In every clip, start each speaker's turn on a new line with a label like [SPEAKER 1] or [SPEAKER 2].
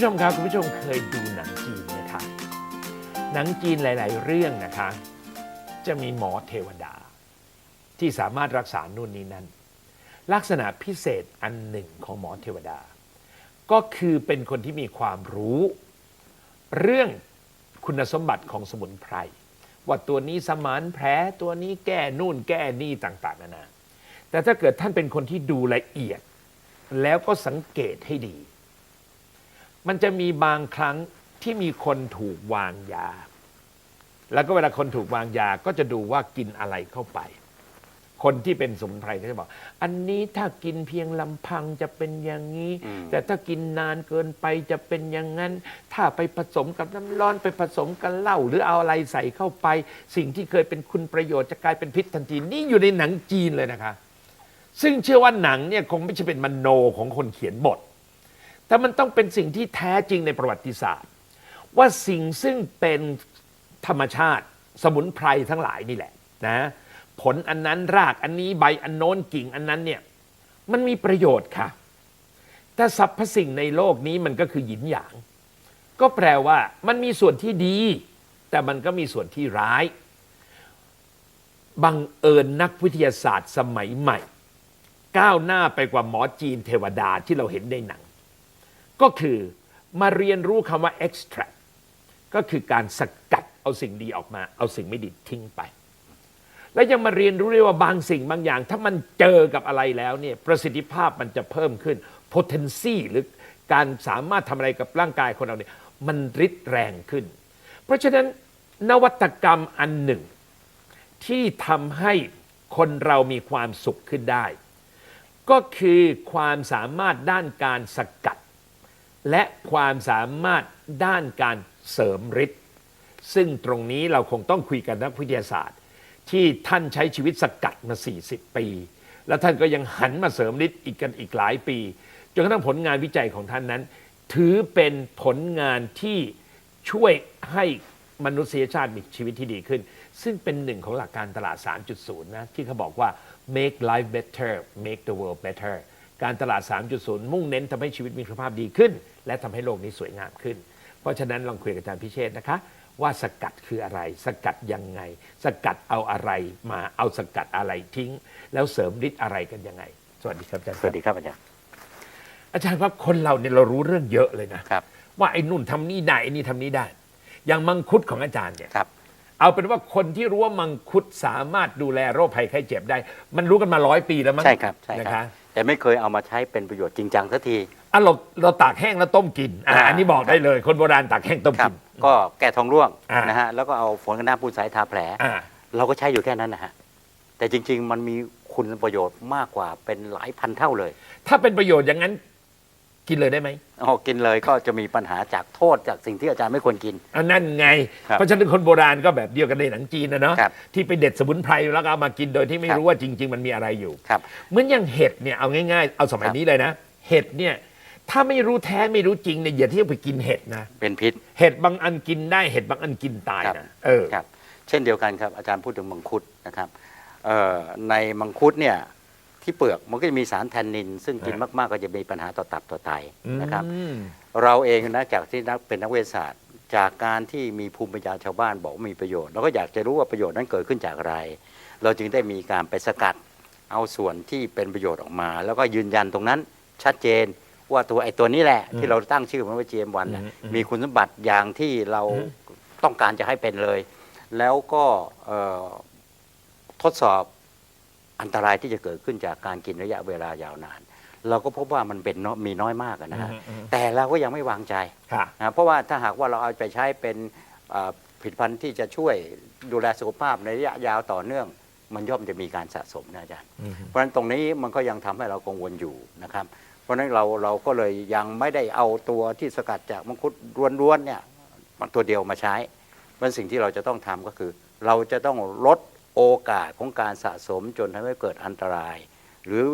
[SPEAKER 1] ผู้ชมครับคุณผู้ชมเคยดูหนังจีนไหมคะหนังจีนหลาย ๆ เรื่องนะคะ จะมีหมอเทวดา ที่สามารถรักษานู่นนี่นั่นลักษณะพิเศษอันหนึ่งของหมอเทวดา ก็คือเป็นคนที่มีความรู้ เรื่องคุณสมบัติของสมุนไพรว่าตัวนี้สมานแผลตัวนี้แก้นู่นแก้นี่ต่าง ๆ นานาแต่ถ้าเกิดท่านเป็นคนที่ดูละเอียด แล้วก็สังเกตให้ดี มันจะมีบางครั้งที่มีคนถูกวางยา แล้วก็เวลาคนถูกวางยาก็จะดูว่ากินอะไรเข้าไป คนที่เป็นสมุนไพรก็จะบอก อันนี้ถ้ากินเพียงลำพังจะเป็นอย่างนี้
[SPEAKER 2] อืม
[SPEAKER 1] แต่ถ้ากินนานเกินไปจะเป็นอย่างนั้น ถ้าไปผสมกับน้ำร้อนไปผสมกับเหล้าหรือเอาอะไรใส่เข้าไป สิ่งที่เคยเป็นคุณประโยชน์จะกลายเป็นพิษทันทีนี่อยู่ในหนังจีนเลยนะคะ ซึ่งเชื่อว่าหนังเนี่ยคงไม่ใช่เป็นมโนของคนเขียนบท แต่มันต้องเป็นสิ่งที่แท้จริงในประวัติศาสตร์ ว่าสิ่งซึ่งเป็นธรรมชาติสมุนไพรทั้งหลายนี่แหละนะผลอันนั้นรากอันนี้ใบอันโน้นกิ่งอันนั้นเนี่ยมันมีประโยชน์ค่ะ แต่สรรพสิ่งในโลกนี้มันก็คือหยินหยาง ก็แปลว่ามันมีส่วนที่ดี แต่มันก็มีส่วนที่ร้าย บังเอิญนักวิทยาศาสตร์สมัยใหม่ ก้าวหน้าไปกว่าหมอจีนเทวดาที่เราเห็นในหนัง ก็คือมาเรียนรู้คำว่า extract ก็คือการสกัดเอาสิ่งดีออกมา เอาสิ่งไม่ดีทิ้งไป และยังมาเรียนรู้ด้วยว่าบางสิ่งบางอย่าง ถ้ามันเจอกับอะไรแล้วเนี่ยประสิทธิภาพมันจะเพิ่มขึ้น potency หรือการสามารถทำอะไรกับร่างกายคนเราเนี่ยมันริดแรงขึ้น เพราะฉะนั้นนวัตกรรมอันหนึ่ง ที่ทำให้คนเรามีความสุขขึ้นได้ ก็คือความสามารถด้านการสกัด และความสามารถด้านการเสริมฤทธิ์ซึ่งตรงนี้เราคงต้องคุยกันนักวิทยาศาสตร์ ที่ท่านใช้ชีวิตสกัดมา 40 ปี แล้วท่านก็ยังหันมาเสริมฤทธิ์อีกกันอีกหลายปีจนกระทั่งผลงานวิจัยของท่านนั้น ถือเป็นผลงานที่ช่วยให้มนุษยชาติมีชีวิตที่ดีขึ้น ซึ่งเป็นหนึ่งของหลักการตลาด 3.0 นะ ที่เขาบอกว่า make life better make the world better การตลาด 3.0 มุ่งเน้นทำให้ชีวิตมีคุณภาพดีขึ้น และทำให้โลกนี้สวยงามขึ้น เพราะฉะนั้นลองคุยกับอาจารย์พิเชษฐ์นะคะ ว่าสกัดคืออะไร สกัดยังไง สกัดเอาอะไรมาเอาสกัดอะไรทิ้ง แล้วเสริมฤทธิ์อะไรกันยังไง สวัสดีครับอาจารย์
[SPEAKER 2] สวัสดีครับอาจารย์
[SPEAKER 1] อาจารย์ครับคนเราเนี่ยเรารู้เรื่องเยอะเลยนะ
[SPEAKER 2] ครับ
[SPEAKER 1] ว่าไอ้นุ่นทำนี่ได้ไอ้นี่ทำนี่ได้ อย่างมังคุดของอาจารย์เนี่ย
[SPEAKER 2] ครับ
[SPEAKER 1] เอาเป็นว่าคนที่รู้ว่ามังคุดสามารถดูแลโรคภัยไข้เจ็บได้ มันรู้กันมาร้อยปีแล้วมั้ง
[SPEAKER 2] ใช่ครับใช่
[SPEAKER 1] นะ
[SPEAKER 2] ครั
[SPEAKER 1] คะ
[SPEAKER 2] บ แต่ไม่เคยเอามาใช้เป็นประโยชน์จริงจังสักที
[SPEAKER 1] อะเราเราตากแห้งแล้วต้มกินอะ
[SPEAKER 2] อ่า
[SPEAKER 1] อันนี้บอกได้เลย คนโบราณตากแห้งต้ม
[SPEAKER 2] ครั
[SPEAKER 1] กิ
[SPEAKER 2] บ
[SPEAKER 1] น
[SPEAKER 2] ก็แก้ท้องร่วง
[SPEAKER 1] อ่าน
[SPEAKER 2] นะฮะแล้วก็เอาฝนกันน้ำปูนใสทาแผล
[SPEAKER 1] อ่า
[SPEAKER 2] เราก็ใช้อยู่แค่นั้นนะฮะแต่จริง ๆ มันมีคุณประโยชน์มากกว่าเป็นหลายพันเท่าเลย
[SPEAKER 1] ถ้าเป็นประโยชน์อย่างนั้น กินเลยได้ไหม
[SPEAKER 2] เอากินเลยก็จะมีปัญหาจากโทษจากสิ่งที่อาจารย์ไม่ควรกิน
[SPEAKER 1] อันนั่นไง
[SPEAKER 2] ครับ
[SPEAKER 1] เพราะฉะนั้นคนโบราณก็แบบเดียวกันในหนังจีนนะเนาะ
[SPEAKER 2] ครับ
[SPEAKER 1] ที่ไปเด็ดสมุนไพรแล้วก็เอามากินโดยที่ไม่
[SPEAKER 2] ครับ
[SPEAKER 1] รู้ว่าจริง ๆ มันมีอะไรอยู่
[SPEAKER 2] ครับ
[SPEAKER 1] เหมือนอย่างเห็ดเนี่ยเอาง่ายๆ เอาสมัย
[SPEAKER 2] ครับ
[SPEAKER 1] นี้เลยนะ เห็ดเนี่ยถ้าไม่รู้แท้ไม่รู้จริงเนี่ยอย่าเที่ยวไปกินเห็ดนะ
[SPEAKER 2] เป็นพิษ
[SPEAKER 1] เห็ดบางอันกินได้เห็ดบางอันกินตาย
[SPEAKER 2] ครับ
[SPEAKER 1] นะเออ
[SPEAKER 2] ครับเช่นเดียวกันครับอาจารย์พูดถึงมังคุดนะครับเอ่อในมังคุดเนี่ย ที่เปลือกมันก็จะมีสารแทนนิน ซึ่งกิน
[SPEAKER 1] ฮะ
[SPEAKER 2] มากๆก็จะมีปัญหาต่อตับต่อไตนะครับ
[SPEAKER 1] อืม
[SPEAKER 2] เราเองนะจากที่นักเป็นนักวิทยาศาสตร์ จากการที่มีภูมิปัญญาชาวบ้านบอกว่ามีประโยชน์เราก็อยากจะรู้ว่าประโยชน์นั้นเกิดขึ้นจากอะไร เราจึงได้มีการไปสกัดเอาส่วนที่เป็นประโยชน์ออกมา แล้วก็ยืนยันตรงนั้นชัดเจนว่าตัวไอ้ตัวนี้แหละ ที่เราตั้งชื่อมันว่า GM1 น่ะ
[SPEAKER 1] อืมอืม
[SPEAKER 2] มีคุณสมบัติอย่างที่เรา
[SPEAKER 1] อืม
[SPEAKER 2] ต้องการจะให้เป็นเลย แล้วก็เอ่อทดสอบ อันตรายที่จะเกิดขึ้นจากการกินระยะเวลายาวนาน เราก็พบว่ามันเป็นน้อยมีน้อยมากอะนะฮะ
[SPEAKER 1] อืมอืม
[SPEAKER 2] แต่เราก็ยังไม่วางใจ
[SPEAKER 1] ค่ะ
[SPEAKER 2] นะเพราะว่าถ้าหากว่าเราเอาไปใช้เป็นเอ่อผลิตภัณฑ์ที่จะช่วยดูแลสุขภาพในระยะยาวต่อเนื่อง มันย่อมจะมีการสะสมนะอาจารย์
[SPEAKER 1] อืม
[SPEAKER 2] เพราะฉะนั้นตรงนี้มันก็ยังทำให้เรากังวลอยู่นะครับ เพราะฉะนั้นเราเราก็เลยยังไม่ได้เอาตัวที่สกัดจากมังคุดล้วนๆเนี่ยมันตัวเดียวมาใช้เพราะฉะนั้นสิ่งที่เราจะต้องทำก็คือ เราจะต้องลด โอกาสของการสะสมจนทำให้เกิดอันตราย หรือ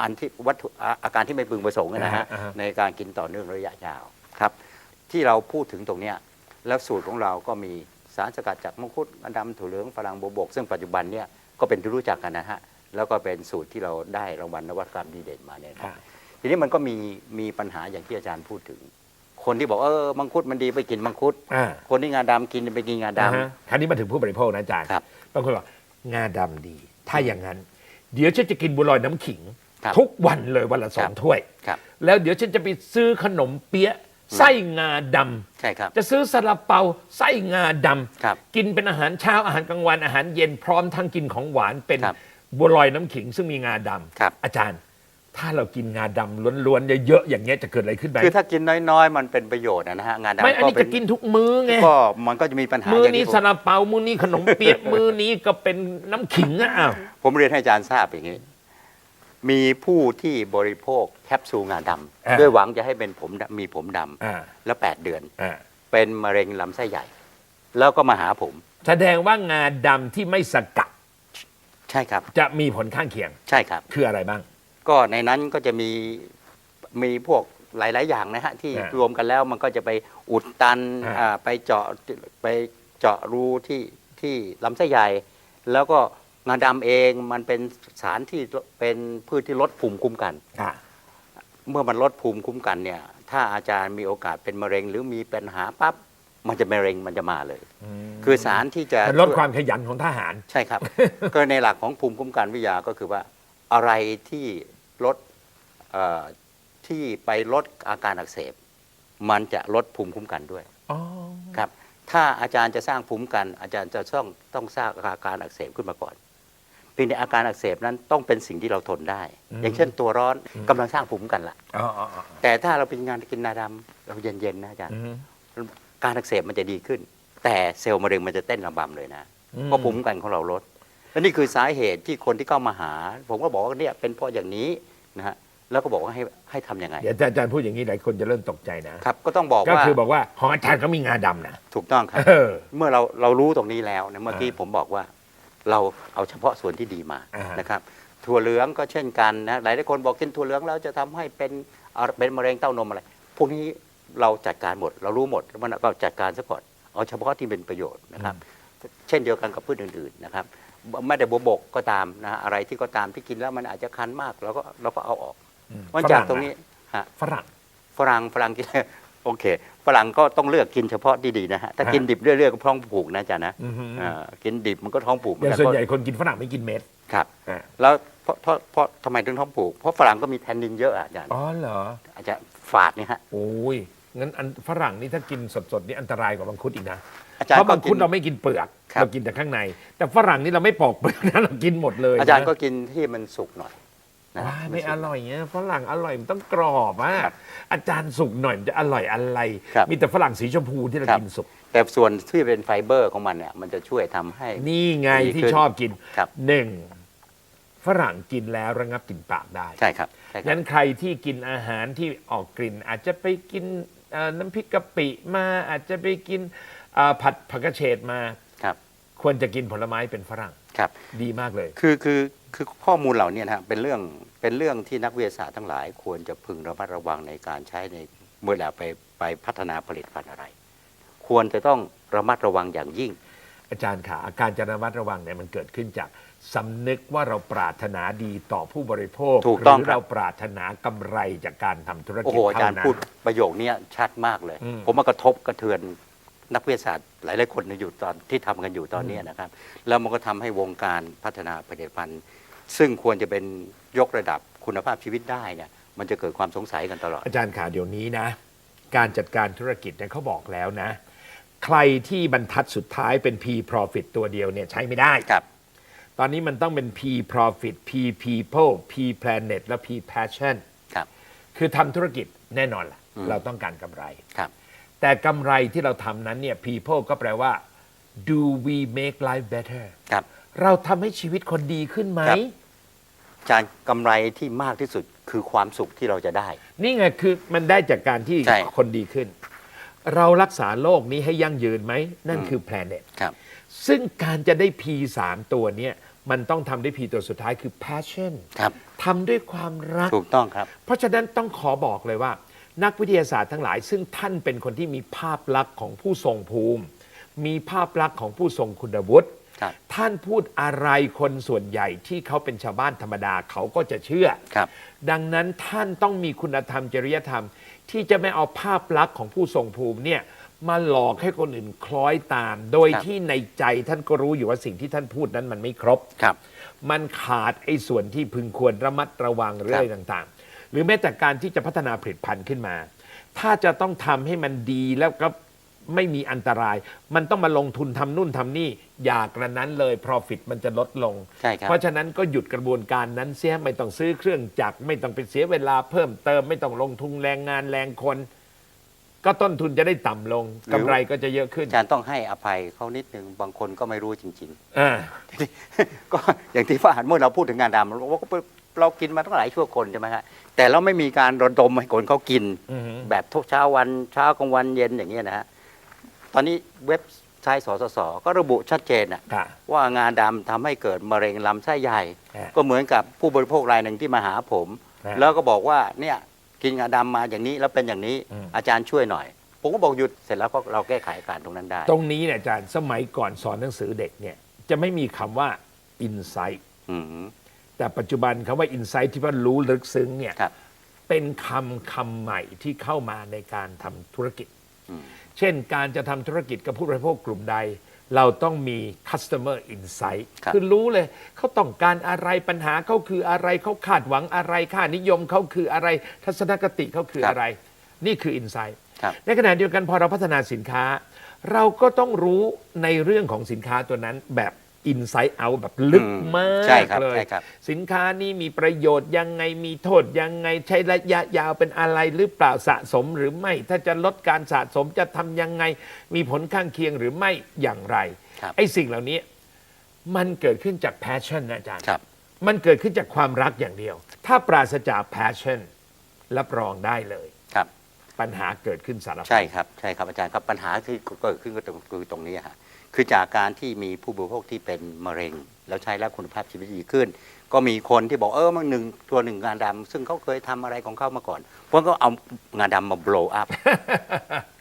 [SPEAKER 2] อันที่วัตถุอ่าอาการที่ไม่พึงประสงค์นะฮะ
[SPEAKER 1] อ่าฮะ
[SPEAKER 2] ในการกินต่อเนื่องระยะยาวครับ ที่เราพูดถึงตรงเนี้ยแล้วสูตรของเราก็มีสารสกัดจากมังคุดอันดำถั่วเหลืองฝรั่งโบวบก ซึ่งปัจจุบันเนี่ยก็เป็นที่รู้จักกันนะฮะแล้วก็เป็นสูตรที่เราได้รางวัลนวัตกรรมดีเด่นมาเนี่ยครับ
[SPEAKER 1] ค่ะ
[SPEAKER 2] ทีนี้มันก็มีมีปัญหาอย่างที่อาจารย์พูดถึง คนที่บอกเออมังคุดมันดีไปกินมังคุด
[SPEAKER 1] อ่า
[SPEAKER 2] คนที่งาดำกินไปกินงาด
[SPEAKER 1] นะฮะคราวนี้มาถึงผู้บริโภคนะอาจารย์
[SPEAKER 2] ครั บ
[SPEAKER 1] บางคนบอกงาดำดี ถ้าอย่างนั้น เดี๋ยวฉันจะกินบัวลอยน้ำขิง
[SPEAKER 2] ครับ
[SPEAKER 1] ทุกวันเลยวันละสอง
[SPEAKER 2] ครับ
[SPEAKER 1] ถ้วยำ
[SPEAKER 2] ครับ
[SPEAKER 1] แล้วเดี๋ยวฉันจะไปซื้อขนมเปี๊ยะไส้งาดำ
[SPEAKER 2] ใช่ครับ
[SPEAKER 1] จะซื้อซาลาเปาไส้งาด
[SPEAKER 2] ครับำ
[SPEAKER 1] กินเป็นอาหารเช้าอาหารกลางวันอาหารเย็นพร้อมทั้งกินของหวานเป็น
[SPEAKER 2] ครับ
[SPEAKER 1] บัวลอยน้ำขิงซึ่งมีงาดำ
[SPEAKER 2] ครับ
[SPEAKER 1] อาจารย์ ถ้าเรากินงาดำล้วนๆเยอะๆอย่างเงี้ยจะเกิดอะไรขึ้นไหม
[SPEAKER 2] คือถ้ากินน้อยๆ มันเป็นประโยชน์นะฮะงาดำ
[SPEAKER 1] ไม่อันนี้
[SPEAKER 2] เป็
[SPEAKER 1] จะกินทุกมื้อไง
[SPEAKER 2] ก็มันก็จะมีปัญหา
[SPEAKER 1] มื้อ
[SPEAKER 2] อย่าง
[SPEAKER 1] นี้
[SPEAKER 2] ที่ผ
[SPEAKER 1] ซามลาเปามื้อนี้ขนมเปี๊ยะ มื้อนี้ก็เป็นน้ำขิงอะอ้าว
[SPEAKER 2] ผมเรียนให้อาจารย์ทราบอย่างนี้ มีผู้ที่บริโภคแคปซูลงาดำด้วยหวังจะให้เป็นผมดำมีผมดำ
[SPEAKER 1] อ่า
[SPEAKER 2] แล้วแปดเดือน
[SPEAKER 1] อ่า
[SPEAKER 2] เป็นมะเร็งลำไส้ใหญ่ แล้วก็มาหาผม
[SPEAKER 1] แสดงว่างาดำที่ไม่สกัด
[SPEAKER 2] ใช่ครับ
[SPEAKER 1] จะมีผลข้างเคียง
[SPEAKER 2] ใช่ครับ
[SPEAKER 1] คืออะไรบ้าง
[SPEAKER 2] ก็ในนั้นก็จะมีมีพวกหลาย ๆ อย่างนะฮะที่
[SPEAKER 1] อ่าร
[SPEAKER 2] วมกันแล้วมันก็จะไปอุดตัน
[SPEAKER 1] อ่า
[SPEAKER 2] อ่าไปเจาะไปเจาะรูที่ที่ลำไส้ใหญ่ แล้วก็งาดำเองมันเป็นสารที่เป็นพืชที่ลดภูมิคุ้มกัน
[SPEAKER 1] อ่า
[SPEAKER 2] เมื่อมันลดภูมิคุ้มกันเนี่ย ถ้าอาจารย์มีโอกาสเป็นมะเร็ง หรือมีปัญหาปั๊บมันจะมะเร็งมันจะมาเลย คือสารที่จะ
[SPEAKER 1] มันลดความขยันของทหาร
[SPEAKER 2] ใช่ครับ ก็ในหลักของภูมิคุ้มกันวิทยาก็คือว่า อะไรที่ลดเอ่อที่ไปลดอาการอักเสบ มันจะลดภูมิคุ้มกันด้วย
[SPEAKER 1] อ๋อ
[SPEAKER 2] ครับ ถ้าอาจารย์จะสร้างภูมิคุ้มกัน อาจารย์จะต้องต้องสร้างอาการอักเสบขึ้นมาก่อนเพียงแต่อาการอักเสบนั้นต้องเป็นสิ่งที่เราทนได้ อย่างเช่นตัวร้อนกำลังสร้างภูมิคุ้มกันละ
[SPEAKER 1] อ๋ออ๋ออ๋อ
[SPEAKER 2] แต่ถ้าเราเป็นงานกินนาดำเราเย็นๆนะอาจารย์
[SPEAKER 1] อืม
[SPEAKER 2] การอักเสบมันจะดีขึ้น แต่เซลล์มะเร็งมันจะเต้นระบำเลยนะ
[SPEAKER 1] อืม
[SPEAKER 2] เพราะภูมิคุ้มกันของเราลด และนี่คือสาเหตุที่คนที่เข้ามาหา ผมก็บอกว่าเนี่ยเป็นเพราะอย่างนี้นะฮะแล้วก็บอกว่าให้ให้ทำยังไง
[SPEAKER 1] เดี๋ยวอาจารย์พูดอย่างนี้หลายคนจะเริ่มตกใจนะ
[SPEAKER 2] ครับก็ต้องบอก
[SPEAKER 1] ก็
[SPEAKER 2] ว่า
[SPEAKER 1] คือบอกว่าของอาจารย์ก็มีงาดำนะ
[SPEAKER 2] ถูกต้องครับ
[SPEAKER 1] เออ
[SPEAKER 2] เมื่อเราเรารู้ตรงนี้แล้วนะเมื่อกี้
[SPEAKER 1] อ่า
[SPEAKER 2] ผมบอกว่า เราเอาเฉพาะส่วนที่ดีมา
[SPEAKER 1] อ่าน
[SPEAKER 2] นะครับ ถั่วเหลืองก็เช่นกันนะหลายหลายคนบอกกินถั่วเหลืองแล้วจะทำให้เป็นเอ่อเป็นมะเร็งเต้านมอะไร พวกนี้เราจัดการหมด เรารู้หมดแล้วมันก็จัดการซะก่อนเอาเฉพาะที่เป็นประโยชน์นะครับ เช่นเดียวกันกับพืชอื่นๆนะครับ ไม่แต่บวบกก็ตามนะอะไรที่ก็ตามที่กินแล้วมันอาจจะคันมากเราก็เราก็เอาออก
[SPEAKER 1] อืม
[SPEAKER 2] มันจากตรงนี้ฮะ
[SPEAKER 1] ฝรั่ง
[SPEAKER 2] ฝรั่งฝรั่งกินโอเคฝรั่งก็ต้องเลือกกินเฉพาะดีๆนะฮะถ้า
[SPEAKER 1] ฮะ
[SPEAKER 2] กินดิบเรื่อยๆก็ท้องผูกนะจ๊ะนะ
[SPEAKER 1] อือฮึ
[SPEAKER 2] อ่ากินดิบมันก็ท้องผูกเหมื
[SPEAKER 1] อ
[SPEAKER 2] อน
[SPEAKER 1] ย่าง
[SPEAKER 2] กัน
[SPEAKER 1] ส่วนใหญ่คนกินฝรั่งไม่กินเม็ด
[SPEAKER 2] ครับ
[SPEAKER 1] อ่า
[SPEAKER 2] แล้วเพราะเพราะเพราะทำไมถึงท้องผูกเพราะฝรั่งก็มีแทนนินเยอะอะอาจารย์
[SPEAKER 1] อ๋อเหรอ
[SPEAKER 2] อาจจะฝาดเนี่ยฮะ
[SPEAKER 1] โอ้ยงั้นอันฝรั่งนี่ถ้ากินสดๆนี่อันตรายกว่ามังคุดอีกนะ
[SPEAKER 2] อาจาร
[SPEAKER 1] เพ
[SPEAKER 2] ย์
[SPEAKER 1] ราะ
[SPEAKER 2] ก็
[SPEAKER 1] มัง
[SPEAKER 2] กิ
[SPEAKER 1] คุด
[SPEAKER 2] น
[SPEAKER 1] เราไม่กินเปลือก
[SPEAKER 2] ครับ
[SPEAKER 1] เรากินแต่ข้างใน แต่ฝรั่งนี่เราไม่ปอกเปลือกนะเรากินหมดเลย
[SPEAKER 2] อาจารย์
[SPEAKER 1] นะ
[SPEAKER 2] ก็กินที่มันสุกหน่อยนะ
[SPEAKER 1] ว้ายไม่
[SPEAKER 2] สุ
[SPEAKER 1] อกร่อยเงี้ยฝรั่งอร่อยมันต้องกรอบอะ
[SPEAKER 2] ครับ
[SPEAKER 1] อาจารย์สุกหน่อยมันจะอร่อยอะไร
[SPEAKER 2] ครับ
[SPEAKER 1] มีแต่ฝรั่งสีชมพูที่เรา
[SPEAKER 2] ครับ
[SPEAKER 1] กินสุก
[SPEAKER 2] แต่ส่วนที่เป็นไฟเบอร์ของมันเนี่ยมันจะช่วยทำให้
[SPEAKER 1] นี่ไง
[SPEAKER 2] ดี
[SPEAKER 1] ที่
[SPEAKER 2] ขึ้น
[SPEAKER 1] ชอบกิน
[SPEAKER 2] ครับ
[SPEAKER 1] หนึ่งฝรั่งกินแล้วระงับกลิ่นปากได้
[SPEAKER 2] ใช่ครับใช่ครับ
[SPEAKER 1] งั้นใครที่กินอาหารที่ออกกลิ่น อาจจะไปกินเอ่อน้ำพริกกะปิมาอาจจะไปกินเอ่อผัดผักกระเฉดมา
[SPEAKER 2] ครับ
[SPEAKER 1] ควรจะกินผลไม้เป็นฝรั่ง
[SPEAKER 2] ครับ
[SPEAKER 1] ดีมากเลย
[SPEAKER 2] คือคือคือข้อมูลเหล่านี้นะฮะเป็นเรื่องเป็นเรื่องที่นักวิทยาศาสตร์ทั้งหลายควรจะพึงระมัดระวังในการใช้ในเมื่อเราไปไปพัฒนาผลิตภัณฑ์อะไร ควรจะต้องระมัดระวังอย่างยิ่ง
[SPEAKER 1] อาจารย์ขาอาการจะระมัดระวังเนี่ยมันเกิดขึ้นจากสำนึกว่าเราปรารถนาดีต่อผู้บริโภค
[SPEAKER 2] ถูกต้อง
[SPEAKER 1] หรือ
[SPEAKER 2] ครับ
[SPEAKER 1] เราปรารถนากำไรจากการทำธุร
[SPEAKER 2] โอ้
[SPEAKER 1] กิ
[SPEAKER 2] โห
[SPEAKER 1] จ
[SPEAKER 2] อาจา
[SPEAKER 1] เท่าร
[SPEAKER 2] ย์
[SPEAKER 1] นั้
[SPEAKER 2] พูด
[SPEAKER 1] น
[SPEAKER 2] ประโยคนี้ชัดมากเลย
[SPEAKER 1] อืม
[SPEAKER 2] ผมมากระทบกระเทือน นักวิทยาศาสตร์หลายๆคนอยู่ตอนที่ทำกันอยู่ตอนนี้นะครับ แล้วมันก็ทำให้วงการพัฒนาผลิตภัณฑ์ ซึ่งควรจะเป็นยกระดับคุณภาพชีวิตได้เนี่ยมันจะเกิดความสงสัยกันตลอด
[SPEAKER 1] อาจารย์ขาเดี๋ยวนี้นะ การจัดการธุรกิจเนี่ยเขาบอกแล้วนะ ใครที่บรรทัดสุดท้ายเป็น P profit ตัวเดียวเนี่ยใช้ไม่ได้
[SPEAKER 2] ครับ
[SPEAKER 1] ตอนนี้มันต้องเป็น P profit P people P planet และ P passion
[SPEAKER 2] ครับ
[SPEAKER 1] คือทำธุรกิจแน่นอนล่ะ
[SPEAKER 2] อืม
[SPEAKER 1] เราต้องการกำไร
[SPEAKER 2] ครับ
[SPEAKER 1] แต่กำไรที่เราทำนั้นเนี่ย people ก็แปลว่า do we make life better
[SPEAKER 2] ครับ
[SPEAKER 1] เราทำให้ชีวิตคนดีขึ้นไหม
[SPEAKER 2] ครับ อาจารย์กำไรที่มากที่สุดคือความสุขที่เราจะได้
[SPEAKER 1] นี่ไงคือมันได้จากการที่
[SPEAKER 2] ใช่
[SPEAKER 1] คนดีขึ้น เรารักษาโลกนี้ให้ยั่งยืนไหม นั่นคือ planet
[SPEAKER 2] ครับ
[SPEAKER 1] ซึ่งการจะได้ P 3ตัวเนี้ยมันต้องทำด้วย P ตัวสุดท้ายคือ passion
[SPEAKER 2] ครับ
[SPEAKER 1] ทำด้วยความรัก
[SPEAKER 2] ถูกต้องครับ
[SPEAKER 1] เพราะฉะนั้นต้องขอบอกเลยว่า นักวิทยาศาสตร์ทั้งหลาย ซึ่งท่านเป็นคนที่มีภาพลักษณ์ของผู้ทรงภูมิ มีภาพลักษณ์ของผู้ทรงคุณวุฒิ
[SPEAKER 2] ครับ
[SPEAKER 1] ท่านพูดอะไรคนส่วนใหญ่ที่เขาเป็นชาวบ้านธรรมดาเขาก็จะเชื่อ
[SPEAKER 2] ครับ
[SPEAKER 1] ดังนั้นท่านต้องมีคุณธรรมจริยธรรม ที่จะไม่เอาภาพลักษณ์ของผู้ทรงภูมิเนี่ยมาหลอกให้คนอื่นคล้อยตาม โดย
[SPEAKER 2] ครับ
[SPEAKER 1] ที่ในใจท่านก็รู้อยู่ว่าสิ่งที่ท่านพูดนั้นมันไม่ครบ
[SPEAKER 2] ครับ
[SPEAKER 1] มันขาดไอ้ส่วนที่พึงควรระมัดระวังหรือ
[SPEAKER 2] ครับ
[SPEAKER 1] อะไรต่างๆ หรือแม้แต่การที่จะพัฒนาผลิตภัณฑ์ขึ้นมา ถ้าจะต้องทำให้มันดีแล้วก็ไม่มีอันตราย มันต้องมาลงทุนทำนู่นทำนี่ อย่ากระนั้นเลย profit มันจะลดลง
[SPEAKER 2] ใช่ครับ
[SPEAKER 1] เพราะฉะนั้นก็หยุดกระบวนการนั้นเสียไม่ต้องซื้อเครื่องจักรไม่ต้องไปเสียเวลาเพิ่มเติม ไม่ต้องลงทุนแรงงานแรงคน ก็ต้นทุนจะได้ต่ำลงกำไรก็จะเยอะขึ้น
[SPEAKER 2] อาจารย์ต้องให้อภัยเขานิดนึงบางคนก็ไม่รู้จริงๆ
[SPEAKER 1] อ่า
[SPEAKER 2] ก็อย่างที่ว่าเมื่อเราพูดถึงงานดำเราว่าเรากินมาตั้งหลายชั่วคนใช่ไหมฮะ แต่เราไม่มีการระดมให้คนเขากิน
[SPEAKER 1] อือฮึ
[SPEAKER 2] แบบทุกเช้าวันเช้ากลางวันเย็นอย่างเงี้ยนะฮะตอนนี้เว็บไซต์สสส ก็ระบุชัดเจนนะ
[SPEAKER 1] ค่ะ
[SPEAKER 2] ว่างาดำทำให้เกิดมะเร็งลำไส้ใหญ่
[SPEAKER 1] ฮะ
[SPEAKER 2] ก็เหมือนกับผู้บริโภครายหนึ่งที่มาหาผม
[SPEAKER 1] ฮะ
[SPEAKER 2] แล้วก็บอกว่าเนี่ยกินงาดำมาอย่างนี้แล้วเป็นอย่างนี้
[SPEAKER 1] อืม
[SPEAKER 2] อาจารย์ช่วยหน่อย ผมก็บอกหยุดเสร็จแล้วก็เราแก้ไขอาการตรงนั้นได้
[SPEAKER 1] ตรงนี้เนี่ยอาจารย์สมัยก่อนสอนหนังสือเด็กเนี่ยจะไม่มีคำว่า insight
[SPEAKER 2] อืม
[SPEAKER 1] แต่ปัจจุบันคำว่า insight ที่ว่ารู้ลึกซึ้งเนี่ย
[SPEAKER 2] ครับ
[SPEAKER 1] เป็นคำคำใหม่ที่เข้ามาในการทำธุรกิจ
[SPEAKER 2] อืม
[SPEAKER 1] เช่นการจะทำธุรกิจกับผู้บริโภคกลุ่มใด เราต้องมี customer insight
[SPEAKER 2] ครับ
[SPEAKER 1] คือรู้เลยเขาต้องการอะไรปัญหาเขาคืออะไรเขาคาดหวังอะไรค่านิยมเขาคืออะไรทัศนคติเขาคืออะไร นี่คือ insight
[SPEAKER 2] ครับ
[SPEAKER 1] ในขณะเดียวกันพอเราพัฒนาสินค้า เราก็ต้องรู้ในเรื่องของสินค้าตัวนั้นแบบ inside out แบบลึก
[SPEAKER 2] อืม
[SPEAKER 1] มาก
[SPEAKER 2] ใช่ครับ
[SPEAKER 1] เลย
[SPEAKER 2] ใช่ครับ
[SPEAKER 1] สินค้านี้มีประโยชน์ยังไงมีโทษยังไงใช้ระยะยาวเป็นอะไรหรือเปล่าสะสมหรือไม่ ถ้าจะลดการสะสมจะทำยังไง มีผลข้างเคียงหรือไม่อย่างไร
[SPEAKER 2] ครับ
[SPEAKER 1] ไอ้สิ่งเหล่านี้มันเกิดขึ้นจาก passion นะอาจารย์
[SPEAKER 2] ครับ
[SPEAKER 1] มันเกิดขึ้นจากความรักอย่างเดียว ถ้าปราศจาก passion รับรองได้เลย
[SPEAKER 2] ครับ
[SPEAKER 1] ปัญหาเกิดขึ้นสารพัด
[SPEAKER 2] ใช่ครับใช่ครับอาจารย์ครับปัญหาที่เกิดขึ้นก็ตรงคือตรงนี้ฮะ คือจากการที่มีผู้บริโภคที่เป็นมะเร็ง แล้วใช้แล้วคุณภาพชีวิตดีขึ้น ก็มีคนที่บอกเออมันหนึ่งตัวหนึ่งงานดำซึ่งเขาเคยทำอะไรของเขามาก่อนเพราะก็เอางานดำมา blow up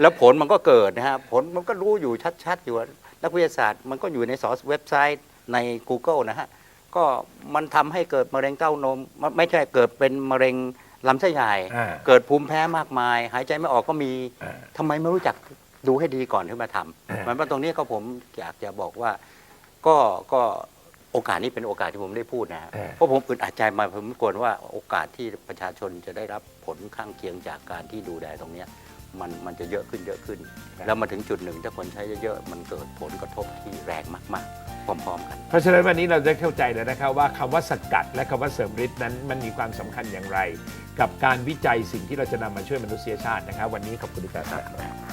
[SPEAKER 2] แล้วผลมันก็เกิดนะฮะผลมันก็รู้อยู่ชัดๆ อยู่ว่านักวิทยาศาสตร์มันก็อยู่ในสอสเว็บไซต์ใน Google นะฮะก็มันทำให้เกิดมะเร็งเต้านมไม่ไม่ใช่เกิดเป็นมะเร็งลำไส้ใหญ่
[SPEAKER 1] อ่า
[SPEAKER 2] เกิดภูมิแพ้มากมาย หายใจไม่ออกก็มี
[SPEAKER 1] อ่า
[SPEAKER 2] ทำไมไม่รู้จัก ดูให้ดีก่อนที่มาท
[SPEAKER 1] อ่าำ
[SPEAKER 2] มันว่าตรงนี้ก็ผมอยากจะบอกว่าก็ก็โอกาสนี้เป็นโอกาสที่ผมได้พูดนะฮะ
[SPEAKER 1] อ่า
[SPEAKER 2] เพราะผมอึดอัดใจมาผมกลัวว่าโอกาสที่ประชาชนจะได้รับผลข้างเคียงจากการที่ดูแลตรงเนี้ยมันมันจะเยอะขึ้นเยอะขึ้น แล้วมาถึงจุดหนึ่งถ้าคนใช้เยอะๆมันเกิดผลกระทบที่แรงมากๆพร้อมๆกัน
[SPEAKER 1] เพราะฉะนั้นวันนี้เราจะเข้าใจแล้วนะครับว่าคำว่าสกัดและคำว่าเสริมฤทธิ์นั้น มันมีความสำคัญอย่างไร กับการวิจัยสิ่งที่เราจะนำมาช่วยมนุษยชาตินะครับ วันนี้ขอบคุณที่ติดตาม